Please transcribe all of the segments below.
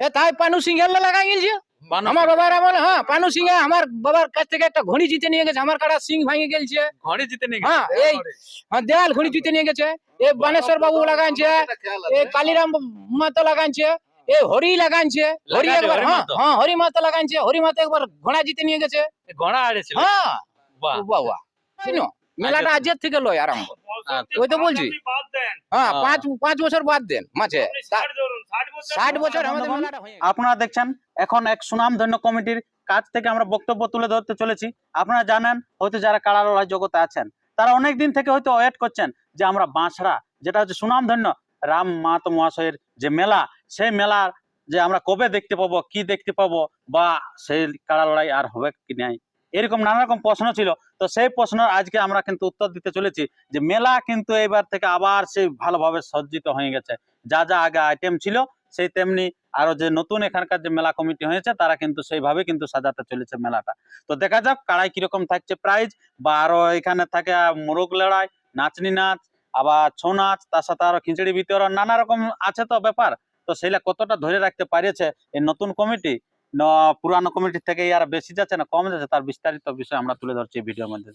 এ তাই পানু সিংহের লাগাই গেছে আমার বাবার বলে হ্যাঁ পানু সিংহে আমার বাবার কাছ থেকে একটা ঘড়ি জিতে নিয়ে গেছে আমার কাটা সিং ভাঙে গেছে ঘরে জিতে নিয়ে হ্যাঁ এই হ্যাঁ, দেয়াল ঘড়ি জিতে নিয়ে গেছে। এ বানেশ্বর বাবু লাগাইছে এ কালিরাম মাতো লাগাইছে এ হরি লাগাইছে হরি একবার হরি হ্যাঁ হ্যাঁ হরি মাতো লাগাইছে হরি মাতো একবার ঘোড়া জিতে নিয়ে গেছে। ঘোড়া আড়েছিল হ্যাঁ। বাহ। বাহ শুনো, মেলাটা আজের থেকে লয় আরম্ভ। আচ্ছা। ওই তো বলছি। হ্যাঁ হ্যাঁ। পাঁচ পাঁচ বছর বাদ দেন মাঝে। ষাট বছর। আপনারা দেখছেন এখন এক সুনামধন্য কমিটির কাছ থেকে আমরা বক্তব্য তুলে ধরতে চলেছি। আপনারা জানেন হয়তো যারা কাড়া লড়াই জগতে আছেন তারা অনেক দিন থেকে হয়তো ওয়েট করছেন যে আমরা বাঁশড়া যেটা হচ্ছে সুনামধন্য রাম মাহাতো মহাশয়ের যে মেলা সেই মেলার যে আমরা কবে দেখতে পাবো কি দেখতে পাবো বা সেই কাড়া লড়াই আর হবে কি নাই এরকম নানা রকম প্রশ্ন ছিল। তো সেই প্রশ্ন আজকে আমরা কিন্তু উত্তর দিতে চলেছি যে মেলা কিন্তু এবার থেকে আবার সেই ভালোভাবে সজ্জিত হয়ে গেছে। যা যা আগে আইটেম ছিল, সেই তেমনি আরও যে নতুন এখানকার যে মেলা কমিটি হয়েছে, তারা কিন্তু সেইভাবে কিন্তু সাজাতে চলেছে মেলাটা। তো দেখা যাক কাড়াই কীরকম থাকছে প্রাইজ বা আরও এখানে থাকে মোরগ লড়াই, নাচনি নাচ, আবার ছৌ নাচ, তার সাথে আরও খিচুড়ি বিতরণ, নানা রকম আছে তো ব্যাপার। তো সেইটা কতটা ধরে রাখতে পারিয়েছে এই নতুন কমিটি? পুরানো কমিটি থেকে আর বেশি যাচ্ছে না, কম যাচ্ছে, তার বিস্তারিত বিষয় আমরা তুলে ধরছি ভিডিওর মধ্যে।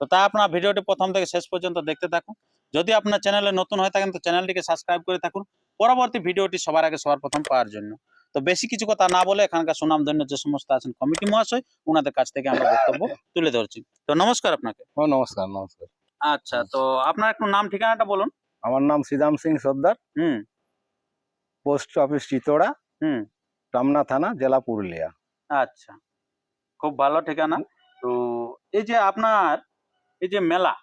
তো তা আপনার ভিডিওটি প্রথম থেকে শেষ পর্যন্ত দেখতে থাকুন। যদি আপনার চ্যানেলে নতুন হয়ে থাকেন, তো চ্যানেলটিকে সাবস্ক্রাইব করে থাকুন। পরবর্তী ভিডিওটি সবার আগে সবার প্রথম পাওয়ার জন্য। তো বেশি কিছু কথা না বলে এখানকার সুনামধন্য যে সমস্ত আছেন কমিটি মহাশয় ওনাদের কাছ থেকে আমরা বক্তব্য তুলে ধরছি। তো নমস্কার আপনাকে। নমস্কার নমস্কার। আচ্ছা তো আপনার একটু নাম ঠিকানাটা বলুন। আমার নাম শ্রীরাম সিং সর্দার। হুম। পোস্ট অফিস চিতোড়া হুম। টামনা থানা জেলা পুরুলিয়া। আচ্ছা খুব ভালো ঠিকানা। তো এই যে আপনার এই যে মেলা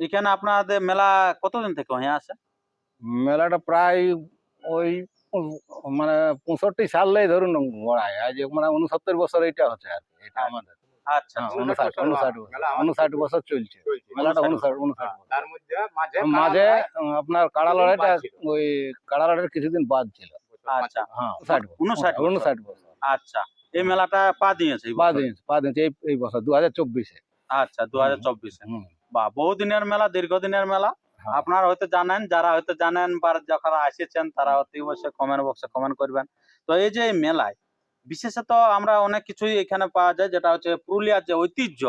এখানে আপনাদের মেলা কতদিন থেকে হয়ে আছে মেলাটা প্রায় ওই মানে পঁয়ষট্টি সালেই ধরুন গড়ায়। আজ মানে উনসত্তর বছর এটা হচ্ছে আর কি এটা আমাদের। বছর চলছে। মেলাটা মাঝে আপনার কাড়া লড়াইটা ওই কাড়া লড়াইয়ের কিছুদিন বাদ ছিল। আচ্ছা হ্যাঁ উনষাট বছর। আচ্ছা এই মেলাটা পা দিয়েছে এই বাদ বছর। দিন এই বছর দু হাজার চব্বিশে। আচ্ছা দু হাজার চব্বিশে। বা বহুদিনের মেলা দীর্ঘদিনের মেলা। আপনারা হয়তো জানেন যারা হয়তো জানেন বা যারা এসেছেন তারা অতি অবশ্যই কমেন্ট বক্সে কমেন্ট করবেন। তো এই যে মেলায় বিশেষত আমরা অনেক কিছুই এখানে পাওয়া যায় যেটা হচ্ছে পুরুলিয়ার যে ঐতিহ্য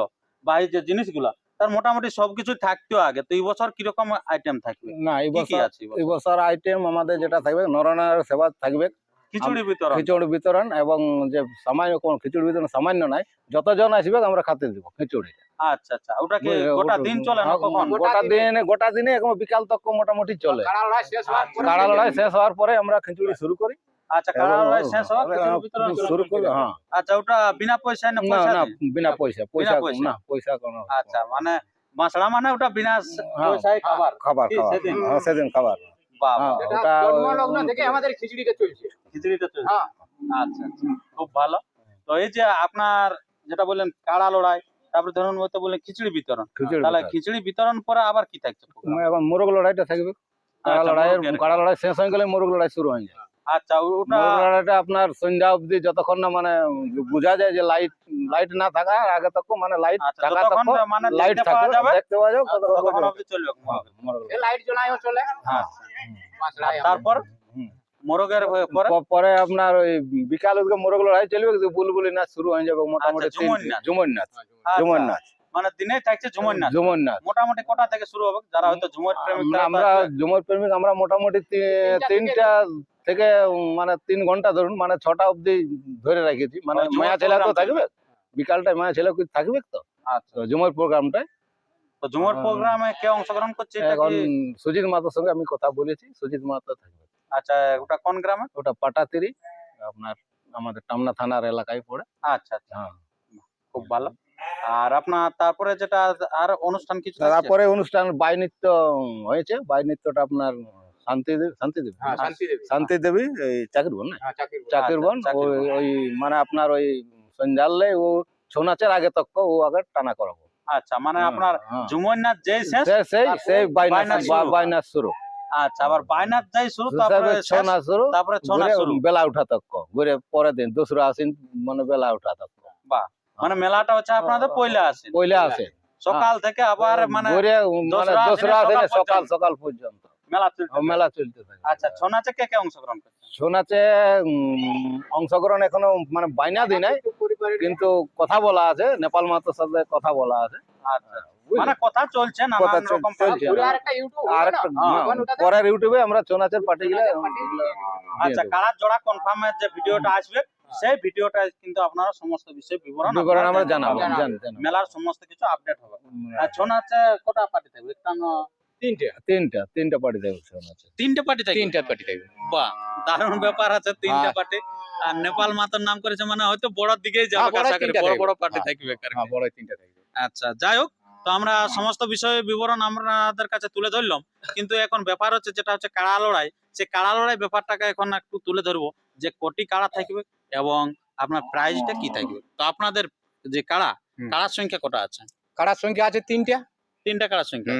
বা এই যে জিনিসগুলো তার মোটামুটি সবকিছু থাকতেও আগে। তো এই বছর কীরকম আইটেম থাকবে? না বছর? এই বছর? আইটেম আমাদের যেটা থাকবে নরনারায়ণ সেবা থাকবে। খিচুড়ি বিতরণ। খিচুড়ি বিতরণ এবং যে সামান্য কোন খিচুড়ি বিতরণ সামান্য নাই যতজন আসবে আমরা খাতে দিব খিচুড়ি। আচ্ছা আচ্ছা। ওটা কি গোটা দিন চলে না হ্যাঁ, কখন? গোটা দিন। গোটা দিনে এখন বিকাল তক মোটামুটি চলে। কাড়া লড়াই শেষ হওয়ার পরে কাড়া লড়াই শেষ হওয়ার পরে আমরা খিচুড়ি শুরু করি। আচ্ছা কাড়া লড়াই শেষ হওয়া খিচুড়ি বিতরণ শুরু- করি হ্যাঁ। আচ্ছা ওটা বিনা পয়সায় না না পয়সা না বিনা পয়সা পয়সা? না পয়সা কোনো। আচ্ছা মানে মাছড়া মানে ওটা বিনা হ্যাঁ, পয়সায় খাবার। খাবার খাবার সেদিন? হ্যাঁ, সেদিন খাবার। বাহ হ্যাঁ, ওটা জন্মলগ্ন থেকে আমাদের খিচুড়িটা চলছে। খিচুড়িটা চলছে। হ্যাঁ। আচ্ছা আচ্ছা। খুব ভালো। তো এই যে আপনার যেটা বললেন কাড়া লড়াই তারপরে ধরুন হয়তো বললেন খিচুড়ি বিতরণ। তাহলে বিতরণ। খিচুড়ি বিতরণ পরে আবার কি থাকছে এখন মোরগ লড়াইটা থাকবে। কাড়া আচ্ছা, লড়াইয়ের কাড়া লড়াই শেষ হয়ে গেলে মোরগ লড়াই শুরু হয়ে যায়। আচ্ছা ওটা লড়াইটা আপনার সন্ধ্যা অবধি যতক্ষণ না মানে বোঝা যায় যে লাইট লাইট না থাকা আগে তক মানে লাইট আচ্ছা থাকা তক মানে লাইট পাওয়া থাকবে দেখতে পাওয়া যাবে ততক্ষণ ততক্ষণ অবধি চলবে মোরগ। এই লাইট জ্বলাইও চলে। হ্যাঁ। তারপর? মোরগের পরে? আপনার ওই বিকাল মোরগ লড়াই চলবে কিন্তু বুলবুলি নাচ শুরু হয়ে যাবে মোটামুটি আচ্ছা, নাচ। ঝুমুর নাচ। আচ্ছা, ঝুমুর নাচ। মানে দিনে থাকছে ঝুমুর নাচ। ঝুমুর নাচ। মোটামুটি কটা থেকে শুরু হবে যারা হয়তো ঝুমুর প্রেমিক আমরা-। ঝুমুর প্রেমিক আমরা মোটামুটি তিনটা থেকে মানে তিন ঘণ্টা ধরুন মানে ছটা অবধি ধরে রেখেছি। মানে মায়া ছেলে তো থাকবে বিকালটায় মায়া ছেলে থাকবে তো? আচ্ছা। ঝুমুর প্রোগ্রামটা তো হ্যাঁ। প্রোগ্রামে কে অংশগ্রহণ করছে এখন সুজিত মাতার সঙ্গে আমি কথা বলেছি সুজিত মাতা থাকবে। আচ্ছা ওটা কোন গ্রামে? ওটা পাটাতিরি আপনার আমাদের টামনা থানার এলাকায় পড়ে। আচ্ছা আচ্ছা। হ্যাঁ। খুব ভালো। আর আপনার তারপরে যেটা আর অনুষ্ঠান কিছু তারপরে অনুষ্ঠান বাই নৃত্য হয়েছে বাই নৃত্যটা আপনার শান্তি দেবী শান্তি দেবী হ্যাঁ শান্তি দেবী এই চাকরিবন না? হ্যাঁ চাকরিবন। আচ্ছা, ওই ওই মানে আপনার ওই সন্ধ্যালে ও ছৌ নাচের আগে তক ও আগে টানা করাবো আচ্ছা মানে হ্যাঁ, আপনার হ্যাঁ। নাচ শেষ? সেই সেই বাইনাস শুরু। আচ্ছা আবার যাই শুরু তারপরে তারপরে ছৌ শেষ, নাচ শুরু। তারপরে ছনা শুরু। বেলা উঠা তক ঘুরে পরের দিন দোসরা আসিন মানে বেলা উঠা তক মানে মেলাটা হচ্ছে আপনাদের পয়লা আসে পয়লা আসে সকাল থেকে আবার মানে ঘুরে মানে দোসরা আসিনে দোসরা আসে সকাল সকাল পর্যন্ত। মেলা চলতে থাকে। আচ্ছা ছৌ নাচে কে কে অংশগ্রহণ করছে ছৌ নাচে অংশগ্রহণ এখনও মানে বাইনা দিই নাই কিন্তু কথা বলা আছে নেপাল মাতার সাথে কথা বলা আছে। আচ্ছা মানে কথা চলছে কথা নানান রকম চলছে। আর একটা ইউটিউব আর হ্যাঁ, পরের ইউটিউবে আমরা ছৌ নাচের পার্টি গেলে আচ্ছা জোড়া কনফার্মের যে ভিডিওটা আসবে সেই ভিডিওটা কিন্তু আপনারা সমস্ত বিষয় বিবরণ বিবরণ আমরা। জানাব। মেলার সমস্ত কিছু আপডেট হবে। আর ছৌ নাচে কটা পার্টি থাকবে? একটা তিনটে তিনটা তিনটা পার্টি তিনটে পার্টি থাকবে? তিনটা পার্টি থাকবে। বাহ দারুণ ব্যাপার আছে তিনটে। পার্টি আর নেপাল মাতার নাম করেছে মানে হয়তো বড় দিকেই যাবে হ্যাঁ, আশা করি বড় বড় পার্টি হ্যাঁ। থাকবে হ্যাঁ বড় তিনটা থাকবে। আচ্ছা যাই হোক তো আমরা সমস্ত বিষয়ে বিবরণ আমাদের কাছে তুলে ধরলাম। কিন্তু এখন ব্যাপার হচ্ছে যেটা হচ্ছে কাড়া লড়াই। সে কাড়া লড়াই ব্যাপারটাকে এখন একটু তুলে ধরবো যে কোটি কাড়া থাকবে এবং আপনার প্রাইজটা কি থাকবে। তো আপনাদের যে কাড়া। কাড়ার সংখ্যা কটা আছে? কারার সংখ্যা আছে তিনটা। তিনটা কাড়ার সংখ্যা।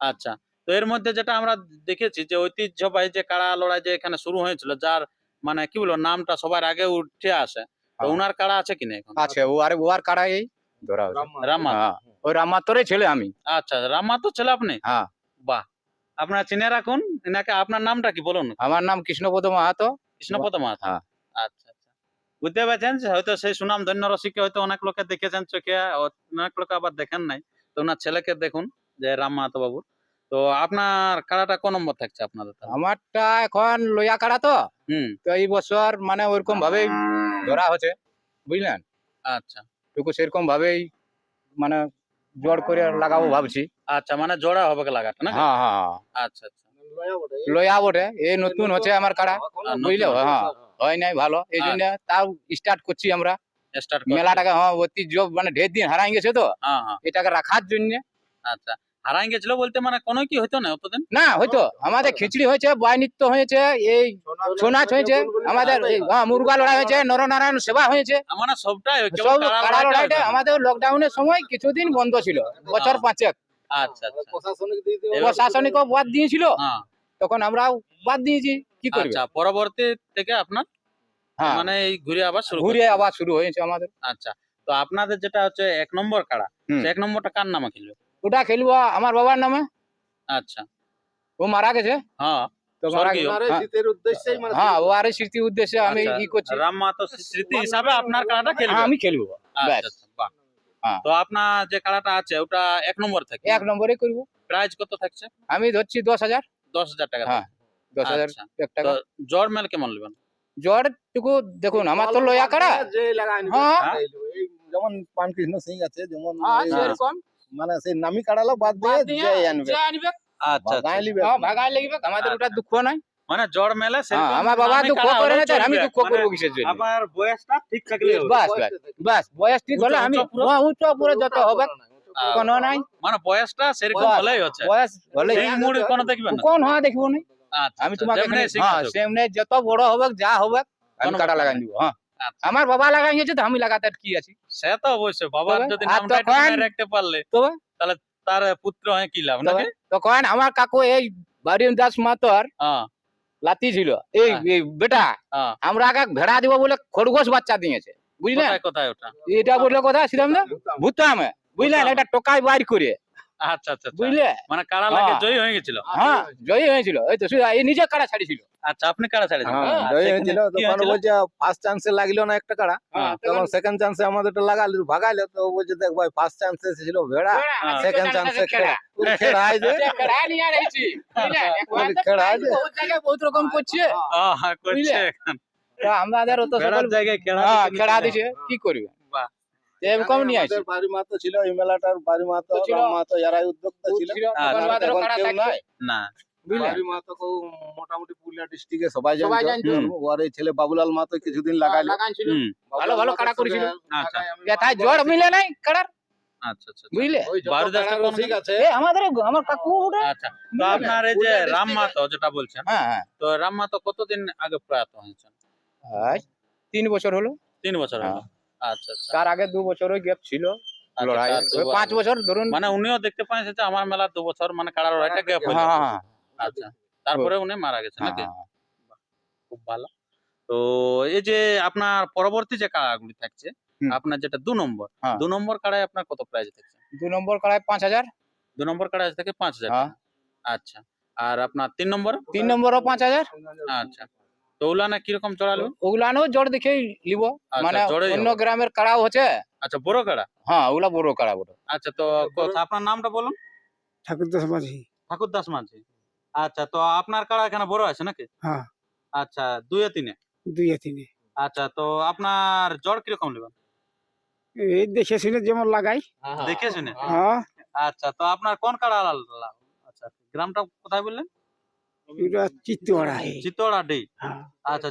আচ্ছা। তো এর মধ্যে যেটা আমরা দেখেছি যে ঐতিহ্যবাহী যে কাড়া লড়াই যে এখানে শুরু হয়েছিল যার মানে কি বলব নামটা সবার আগে উঠে আসে। তো হ্যাঁ। উনার কাড়া আছে কিনা এখন? আছে ও আর ও আর কারা এই? ধরা হয়েছে। রামা। হ্যাঁ ওই রামাতরে ছেলে আমি। আচ্ছা রামা তো ছেলে আপনি? হ্যাঁ। বাহ! আপনার চিনে রাখুন এনাকে আপনার নামটা কি বলুন? আমার নাম কৃষ্ণপদ মাহাতো। কৃষ্ণপদ মাহাতো? হ্যাঁ। আচ্ছা আচ্ছা। বুঝতে পারছেন? হয়তো সেই সুনাম ধন্য রসিকে হয়তো অনেক লোকে দেখেছেন চোখে অনেক লোকে আবার দেখেন নাই। তো ওনার ছেলেকে দেখুন। যে রাম মাহাতো বাবুর। তো আপনার কাড়াটা কোন নম্বর থাকছে আপনাদের আমারটা এখন লইয়া কাড়া তো। হুম। তো এই বছর মানে ওইরকম ভাবেই ধরা হচ্ছে বুঝলেন? আচ্ছা। টুকু সেরকম ভাবেই মানে জোর করে লাগাবো ভাবছি। আচ্ছা মানে জোড়া হবে লাগাটা না হ্যাঁ হ্যাঁ হ্যাঁ। আচ্ছা আচ্ছা। লইয়া বটে এই নতুন হচ্ছে আমার কাড়া আর বুঝলে? হ্যাঁ হয় নাই ভালো এই জন্য তাও স্টার্ট করছি আমরা। স্টার্ট মেলাটাকে হ্যাঁ ঐতিহ্য মানে ঢের দিন হারাই গেছে তো। হ্যাঁ হ্যাঁ। এটাকে রাখার জন্য। আচ্ছা। হারাই গেছিল বলতে মানে কোনো কি হইতো না অতদিন? না হয়তো আমাদের খিচড়ি হয়েছে বয় নৃত্য হয়েছে এই হয়েছে আমাদের হ্যাঁ মুরগা লড়াই হয়েছে নরনারায়ণ সেবা হয়েছে। মানে সবটাই কাড়া লড়াইটা হইতো। আমাদের লকডাউনের সময় কিছুদিন বন্ধ ছিল বছর পাঁচেক। আচ্ছা আচ্ছা। প্রশাসনিক বাদ দিয়েছিল তখন আমরাও বাদ দিয়েছি কি করবে? আচ্ছা পরবর্তী থেকে আপনার? হ্যাঁ। মানে এই ঘুরে আবার শুরু ঘুরে আবার শুরু হয়েছে আমাদের। আচ্ছা তো আপনাদের যেটা হচ্ছে এক নম্বর কাড়া এক নম্বরটা কার নামে খেলবে? ওটা খেলব আমার বাবার নামে আচ্ছা ও মারা গেছে হ্যাঁ তো মারা স্বর্গীয়। গেছে। শীতের উদ্দেশ্যেই ও আর স্মৃতি উদ্দেশ্যে আমি ই করছি রাম মাহাতো স্মৃতি হিসাবে আপনার কাড়াটা খেলবে আমি খেলব ব্যাস। বাহ। তো আপনার যে কাড়াটা আছে ওটা এক নম্বর থাকে এক নম্বরে করব প্রাইস কত থাকছে আমি ধরছি দশ হাজার দশ হাজার টাকা হ্যাঁ, দশ হাজার। টাকা জ্বর মেল কেমন নেবেন জ্বর টুকু দেখুন আমার তো লয়া কাড়া যেমন পান কৃষ্ণ সিং আছে যেমন সেরকম মানে সেই নামি কাড়ালো বাদ দিয়ে যে আনবে। আচ্ছা বাগায় লিবে হ্যাঁ, ভাগায় লাগবে আমাদের ওটা আচ্ছা। দুঃখ নাই মানে জ্বর মেলে হ্যাঁ, আমার বাবা দুঃখ করে না আমি দুঃখ করব কিসের জন্য আমার বয়সটা ঠিক থাকলে বাস বাস বয়স ঠিক হলে আমি উচ্চ পুরো? হ্যাঁ, উচ্চ পুরো যত হবে কোনো নাই। মানে বয়সটা সেরকম। হলেই হচ্ছে। বয়স হলে সেই মুড়ি কোনো দেখবেন না। কোন হওয়া দেখব না? আচ্ছা, আমি আচ্ছা, তোমাকে হ্যাঁ সেমনে যত বড় হবে যা হবে আমি কাটা লাগাই দিব হ্যাঁ। আচ্ছা। আমার বাবা লাগাই গেছে তো আমি লাগাতে কি আছি? সে তো অবশ্যই বাবার যদি রাখতে পারলে তাহলে তার পুত্র হয়ে কি লাভ? নাকি? তখন আমার কাকু এই বারিম দাস মাতর হ্যাঁ। লাতি ছিল। এই হ্যাঁ। বেটা হ্যাঁ। আমরা আগে ভেড়া দিব বলে খরগোশ বাচ্চা দিয়েছে বুঝলেন কোথায় কোথায় ওটা? এটা বললে কথা ছিলাম না ভূতামে বুঝলেন। একটা টোকাই বাইর করে। আচ্ছা আচ্ছা আচ্ছা। বুঝলে? মানে কাড়া লাগে? হ্যাঁ। জয়ী হয়ে গেছিল? হ্যাঁ জয়ী হয়েছিল এই তো এই নিজে কাড়া ছাড়িছিল আচ্ছা আপনি কাড়া ছাড়েছেন হ্যাঁ আচ্ছা, জয় এখানে হয়েছিল। কি তখন বলছে ফার্স্ট চান্সে লাগল না একটা কাড়া হ্যাঁ, তখন সেকেন্ড চান্সে আমাদেরটা লাগালি ভাগাইলো। তো বলছে দেখ ভাই ফার্স্ট চান্সে ছিল ভেড়া। সেকেন্ড চান্সে খেড়া খেড়া যে। খেড়া নিয়ে। বহুত জায়গায় বহুত রকম করছে। হ্যাঁ, তো আমাদের তো সকল জায়গায় খেড়া খেড়া দিছে কি করবে। এরকম নিয়ে আসি বাড়ি মাতো ছিল এই মেলাটার বাড়ি মাতো তো ছিল। রাম মাতো এরাই উদ্যোক্তা ছিল ছিল, আচ্ছা, তখন আমাদেরও এখন কাড়া কেউ থাকতো। নাই। না। বাড়ি মাতো কেউ মোটামুটি পুরুলিয়া ডিস্ট্রিক্টে সবাই সবাই জানতো। জানতো। ওর এই ছেলে বাবুলাল মাতো কিছুদিন লাগাইলো। ভালো ভালো কাড়া করেছিল। আচ্ছা। তাই জ্বর মিলে নাই কাড়ার আচ্ছা আচ্ছা আচ্ছা। বুঝলে? বারো দশটা কোন- ঠিক আছে আমার কাকু ওটা আচ্ছা। তো আপনার এই যে রাম district-এ- যেটা বলছেন হ্যাঁ হ্যাঁ। তো রাম মাতো কতদিন আগে প্রয়াত হয়েছেন? তিন বছর হলো। তিন বছর হলো। হ্যাঁ। আচ্ছা আচ্ছা। তার আগে দু বছরও গ্যাপ ছিল আচ্ছা, লড়াই পাঁচ বছর ধরুন। মানে উনিও দেখতে পান যে আমার মেলা দু বছর মানে কাড়া লড়াইটা গ্যাপ হয়ে হ্যাঁ। হ্যাঁ আচ্ছা তারপরে উনি মারা গেছে নাকি? হ্যাঁ, খুব ভালো। তো এই যে আপনার পরবর্তী যে কাড়াগুলি থাকছে আপনার যেটা দু নম্বর হ্যাঁ। দু নম্বর কাড়ায় আপনার কত প্রাইস থাকছে? দু নম্বর কাড়ায় পাঁচ হাজার। দু নম্বর কাড়াই থেকে পাঁচ হাজার হ্যাঁ। আচ্ছা আর আপনার তিন নম্বর? তিন নম্বরও পাঁচ হাজার। আচ্ছা। তো ওগুলানে কীরকম চড়ালো? ওগুলানো জোর দেখেই লিব। আচ্ছা, মানে অন্য গ্রামের কাড়াও হচ্ছে। আচ্ছা বড় কাড়া? হ্যাঁ ওগুলা বড় কাড়া বড়। আচ্ছা তো আপনার নামটা বলুন। ঠাকুরদাস মাঝি। ঠাকুর দাস মাঝি। আচ্ছা তো আপনার কাড়া এখানে বড় আছে নাকি? হ্যাঁ। আচ্ছা দুয়ে তিনে? দুই তিনে। আচ্ছা তো আপনার জ্বর কীরকম নেবেন এই দেখে শুনে যেমন লাগাই। দেখে শুনে? হ্যাঁ। আচ্ছা তো আপনার কোন কাড়া লাল- লাল? আচ্ছা গ্রামটা কোথায় বললেন? এটা চিত্তওয়াড়া হে। চিতোড়া ডি। হ্যাঁ। আচ্ছা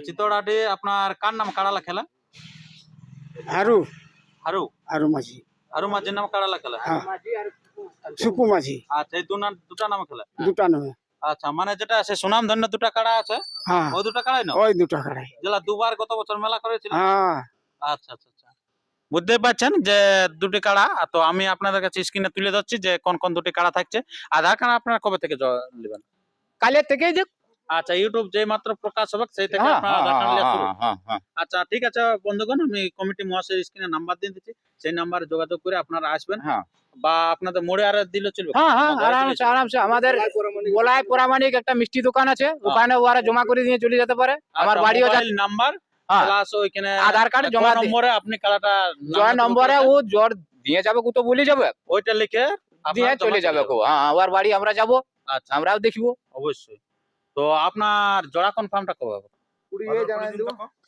ডি আপনার কার নাম কাড়ালা খেলা? আরু হারু? আরু মাঝি। হারু মাঝির নাম কাড়ালা খেলা? হ্যাঁ। সুকু মাঝি। আচ্ছা এই দুটা নাম খেলা? দুটা নামে। আচ্ছা মানে যেটা আছে সুনাম ধন্য দুটা কাড়া আছে? হ্যাঁ। ওই দুটা কাড়াই না ওই দুটা কাড়াই। যেটা দুবার গত বছর মেলা করেছিল? আচ্ছা আচ্ছা আচ্ছা। বুঝতে পারছেন যে দুটি কাড়া তো আমি আপনাদের কাছে স্ক্রিনে তুলে ধরছি যে কোন কোন দুটি কাড়া থাকছে। আধার কার্ড আপনারা কবে থেকে নেবেন কালের থেকে যে আচ্ছা ইউটিউব যে মাত্র প্রকাশ হবে সেই থেকে হ্যাঁ, আপনারা হ্যাঁ, আধার কার্ড হ্যাঁ। আচ্ছা ঠিক আছে বন্ধুগণ আমি কমিটি মহাশয়ের স্ক্রিনে নাম্বার দিয়ে দিচ্ছি। সেই নাম্বারে যোগাযোগ করে আপনারা আসবেন। হ্যাঁ। বা আপনাদের মোড়ে আর দিলে চলবে। হ্যাঁ হ্যাঁ আরামসে আরামসে। আমাদের গোলায় পরামানিক একটা মিষ্টি দোকান আছে ওখানে ওরা জমা করে দিয়ে চলে যেতে পারে। আমার আচ্ছা, বাড়িও নাম্বার আধার কার্ড জমা দি- নম্বরে আপনি কাড়াটা জয় নাম্বার ও জ্বর দিয়ে যাবে কত বলে যাবে। ওইটা লিখে দিয়ে চলে যাবে কো। হ্যাঁ ওর বাড়ি আমরা যাব। আচ্ছা আমরাও দেখব অবশ্যই। তো আপনার জোড়া কনফার্মটা কবে হবে?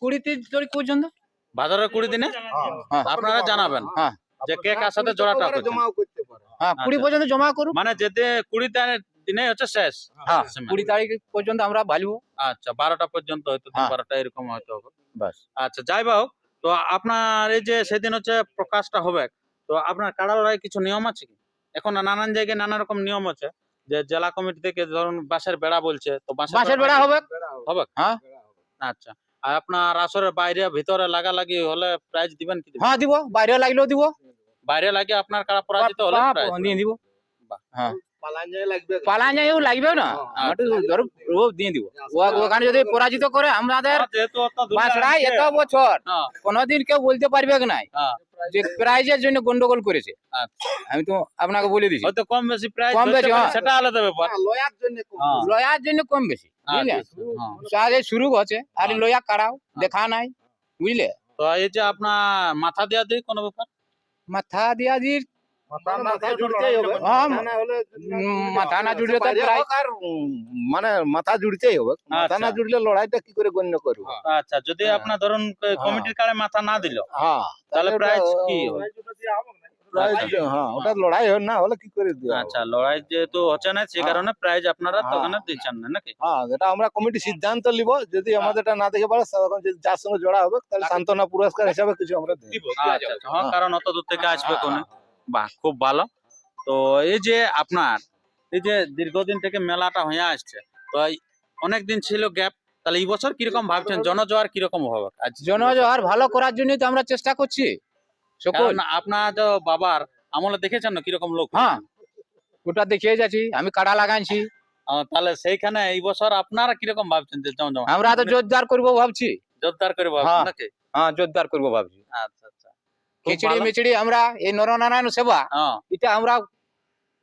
কুড়ি তিরিশ তারিখ পর্যন্ত? বাজারের কুড়ি দিনে? হ্যাঁ। আপনারা জানাবেন হ্যাঁ। যে কে কার সাথে জোড়াটা হ্যাঁ কুড়ি আচ্ছা। পর্যন্ত জমা করুন মানে যেতে কুড়ি দিনে হচ্ছে শেষ। হ্যাঁ কুড়ি তারিখ পর্যন্ত আমরা ভালবো। আচ্ছা বারোটা পর্যন্ত হয়তো হ্যাঁ। বারোটা এরকম হয়তো হবে। বাস। আচ্ছা যাই বা হোক তো আপনার এই যে সেদিন হচ্ছে প্রকাশটা হবে তো আপনার কাড়া লড়াই কিছু নিয়ম আছে কি? এখন নানান জায়গায় নানা রকম নিয়ম আছে। যে জেলা কমিটি থেকে ধরুন বাঁশের বেড়া বলছে তো বাঁশের বেড়া হবে? হবে। হ্যাঁ। আচ্ছা। আর আপনার আসরের বাইরে ভিতরে লাগালাগি হলে প্রাইজ দিবেন কি হ্যাঁ দিব। বাইরে লাগলেও দিব। বাইরে লাগে আপনার কারা পরাজিত হলে প্রাইজ দিব। হ্যাঁ। পালান লাগবে। না? একটু ধরো ও দিয়ে দিব। ওখানে যদি পরাজিত করে আমাদের হ্যাঁ, এত বছর। হ্যাঁ, কোনোদিন কেউ বলতে পারবে নাই? হ্যাঁ, যে প্রাইজের জন্য গন্ডগোল করেছে। আচ্ছা। আমি তো আপনাকে বলে দিছি। হয়তো কম বেশি প্রাইজ কম বেশি, হ্যাঁ। সেটা আলাদা ব্যাপার। হ্যাঁ, লয়ার জন্য কম বেশি। বুঝলে? হ্যাঁ। আগে শুরু হচ্ছে আর হ্যাঁ। লয়া কাড়াও দেখা নাই বুঝলে? তো এই যে আপনার মাথা দেওয়া দিয়ে কোনো ব্যাপার? মাথা দিয়া হ্যাঁ উম, মাথা না জুড়লে মানে মাথা জুড়তেই হবে মাথা না আচ্ছা। জুড়লে লড়াইটা কি করে গণ্য করব আচ্ছা যদি হ্যাঁ। আপনার ধরুন হ্যাঁ। কমিটির কারে মাথা না দিল হ্যাঁ তাহলে ওটা- প্রাইজ কি হবে? আচ্ছা। হ্যাঁ লড়াই হয় না হলে কি করে আচ্ছা লড়াই যেহেতু হচ্ছে না হ্যাঁ। কারণে প্রাইজ আপনারা হ্যাঁ। তখন দিচ্ছেন না নাকি হ্যাঁ এটা আমরা কমিটি সিদ্ধান্ত নিব যদি আমাদের এটা না দেখে পারে যার সঙ্গে জোড়া হবে তাহলে সান্ত্বনা পুরস্কার হিসাবে কিছু আমরা দিব আচ্ছা আচ্ছা। কারণ অত দূর থেকে আসবে কোনে বাহ খুব ভালো। তো এই যে আপনার এই যে দীর্ঘদিন থেকে মেলাটা হয়ে আসছে তো এই অনেক দিন ছিল গ্যাপ তাহলে এই বছর কীরকম ভাবছেন? জনজোয়ার কীরকম হবে? আজ জনজোহার ভালো করার জন্যই তো আমরা চেষ্টা করছি। আপনার যে বাবার আমলে দেখেছেন না কীরকম লোক? হ্যাঁ ওটা দেখিয়ে যাচ্ছি আমি কাড়া লাগাইছি। তাহলে সেইখানে এই বছর আপনারা কীরকম ভাবছেন আমরা তো জোরদার করব ভাবছি। জোরদার করব হ্যাঁ। নাকি? হ্যাঁ জোরদার করব ভাবছি। আচ্ছা আচ্ছা। খিচড়ি। মিচড়ি আমরা এই নরনারায়ণ সেবা হ্যাঁ। এটা আমরা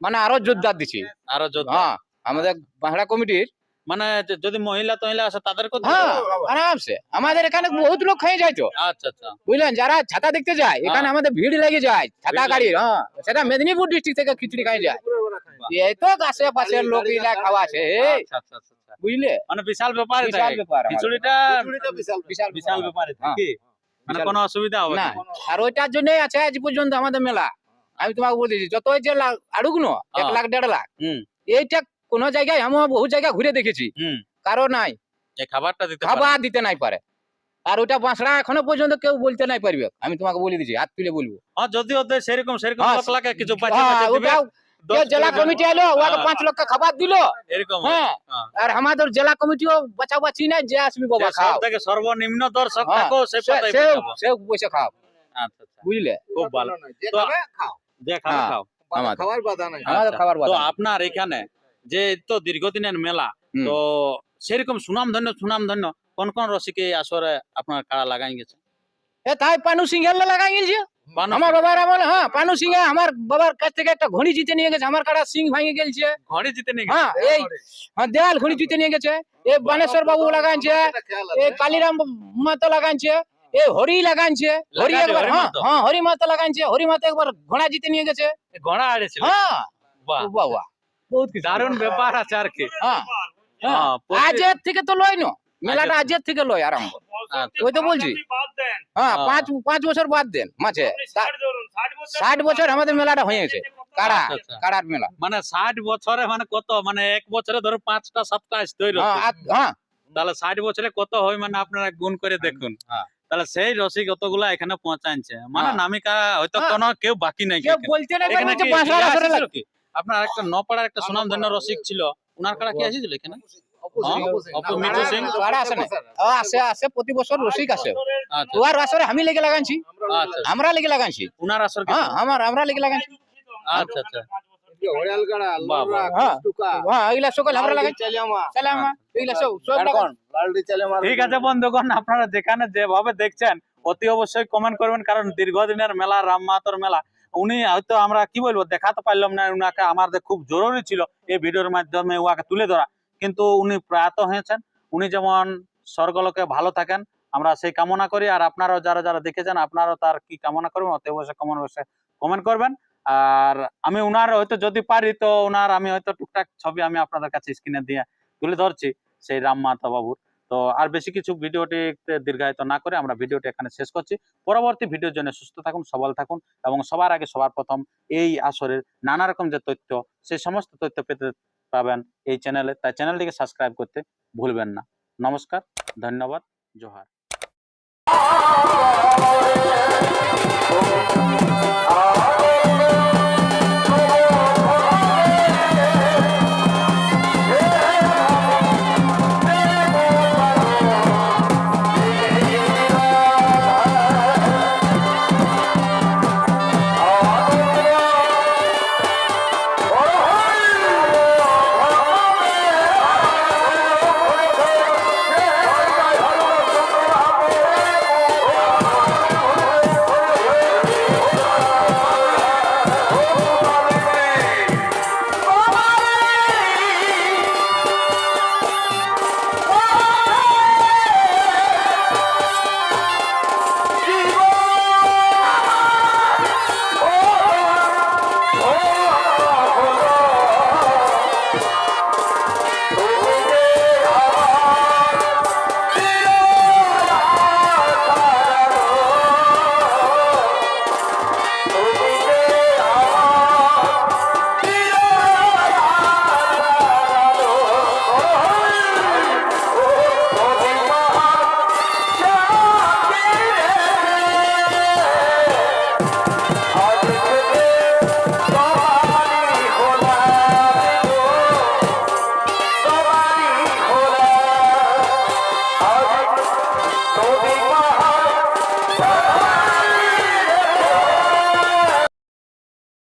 মানে আরও জোরদার দিচ্ছি। আরও হ্যাঁ আমাদের বাংলা কমিটির মানে যদি মহিলা তহিলা আছে তাদেরকে হ্যাঁ আরামসে। আমাদের এখানে বহুত লোক খেয়ে যায় তো। আচ্ছা আচ্ছা। বুঝলেন? যারা ছাতা দেখতে যায় এখানে হ্যাঁ। আমাদের ভিড় লেগে যায় ছাতা গাড়ির হ্যাঁ। সেটা মেদিনীপুর ডিস্ট্রিক্ট থেকে খিচুড়ি খাই যায়। এই তো আশেপাশের লোক ইলা খাওয়া আছে। আচ্ছা আচ্ছা আচ্ছা। বুঝলে? মানে বিশাল ব্যাপার। বিশাল ব্যাপার। খিচুড়িটা বিশাল বিশাল ব্যাপার হ্যাঁ। কি মানে কোনো অসুবিধা হবে না আর ওইটার জন্যই আছে আজ পর্যন্ত আমাদের মেলা। আমি তোমাকে যতই যে এক হ্যাঁ। লাখ দেড় লাখ এইটা কোন জায়গায় আমি বহু জায়গা ঘুরে দেখেছি। হুম। কারও নাই। খাবারটা দিতে খাবার দিতে নাই পারে। আর ওটা বাঁশড়া এখনও পর্যন্ত কেউ বলতে নাই পারবে। আমি তোমাকে বলে দিচ্ছি হাত তুলে বলব। হ্যাঁ যদি ওদের সেরকম সেরকম হ্যাঁ, কিছু জেলা কমিটি এলো ওকে হ্যাঁ। পাঁচ লক্ষ খাবার দিল। হ্যাঁ। হ্যাঁ। আর আমাদের জেলা কমিটিও বাঁচাবাচি নাই যে আসবি বাবা খাও। থেকে সর্বনিম্ন দর্শক থাকো সে পয়সা খাও। আচ্ছা আচ্ছা। বুঝলে? খুব ভালো। তো যে খাবে। খাও। আমাদের বাধা নাই। আচ্ছা, খাবার তো আপনার এখানে যে তো দীর্ঘদিনের মেলা তো সেরকম সুনাম ধন্য সুনাম ধন্য কোন কোন রসিকে আসরে আপনার কাড়া লাগাই গেছে? এ তাই পানু সিঙ্গেল লাগাই গেছে। আমার বাবার আমলে হ্যাঁ পানু সিং আমার বাবার কাছ থেকে একটা ঘড়ি জিতে নিয়ে গেছে আমার কাটা সিং ভাঙে গেছে ঘরে জিতে নিয়ে হ্যাঁ এই হ্যাঁ দেয়াল ঘড়ি জিতে নিয়ে গেছে। এ বানেশ্বর বাবু লাগাইছে এ কালীরাম মাতো লাগাইছে এ হরি লাগাইছে হরি একবার হরি হ্যাঁ? হ্যাঁ হরি মাতো লাগাইছে হরি মাতো একবার ঘোড়া জিতে নিয়ে গেছে। ঘোড়া আড়েছিল হ্যাঁ। বাহ। বাহ বাহ বহুত দারুণ ব্যাপার আছে আর কি। হ্যাঁ। হ্যাঁ আজের থেকে তো লয় না। মেলাটা আজের থেকে লয় আরম্ভ। ওই তো বলছি। হ্যাঁ হ্যাঁ। পাঁচ পাঁচ বছর বাদ দেন মাঝে। ষাট বছর আমাদের মেলাটা হয়েছে। কাড়া। মেলা? মানে ষাট বছরে মানে কত? মানে এক বছরে ধরো পাঁচটা সাতটা আসতে হইল হ্যাঁ হ্যাঁ। তাহলে ষাট বছরে কত হয় মানে আপনারা গুণ করে দেখুন। তাহলে সেই রসিক অতগুলা এখানে পৌঁছাচ্ছে মানে হ্যাঁ। নামিকা হয়তো হ্যাঁ। কোনো কেউ বাকি নাই? আপনার একটা নপাড়ার একটা সুনাম ধন্য রসিক ছিল। উনার কাড়া কি আসিছিল এখানে? আসে আসে প্রতি বছর রসিক আসে। আচ্ছা। আসরে আমি লেগে লাগাইছি। আচ্ছা। আমরা লেগে লাগাইছি। উনার আসর হ্যাঁ আমার আমরা লেগে লাগাইছি। আচ্ছা আচ্ছা। হ্যাঁ। হ্যাঁ। ঠিক আছে বন্ধুগণ আপনারা যেখানে যেভাবে দেখছেন অতি অবশ্যই কমেন্ট করবেন কারণ দীর্ঘদিনের মেলা রাম মাহাতোর মেলা উনি হয়তো আমরা কি বলব দেখাতে পারলাম না উনাকে আমাদের খুব জরুরি ছিল এই ভিডিওর মাধ্যমে উহাকে তুলে ধরা। কিন্তু উনি প্রয়াত হয়েছেন। উনি যেমন স্বর্গলোকে ভালো থাকেন, আমরা সেই কামনা করি। আর আপনারাও যারা যারা দেখেছেন, আপনারাও তার কি কামনা করবেন অতি অবশ্যই কমেন্ট বসে কমেন্ট করবেন। আর আমি উনার হয়তো যদি পারি, তো উনার আমি হয়তো টুকটাক ছবি আমি আপনাদের কাছে স্ক্রিনে দিয়ে তুলে ধরছি, সেই রাম মাতা বাবুর। তো আর বেশি কিছু ভিডিওটি দীর্ঘায়িত না করে আমরা ভিডিওটি এখানে শেষ করছি। পরবর্তী ভিডিওর জন্য সুস্থ থাকুন, সবল থাকুন এবং সবার আগে সবার প্রথম এই আসরের নানা রকম যে তথ্য, সেই সমস্ত তথ্য পেতে পাবেন এই চ্যানেলে তাই চ্যানেলটিকে সাবস্ক্রাইব করতে ভুলবেন না। নমস্কার ধন্যবাদ জোহার।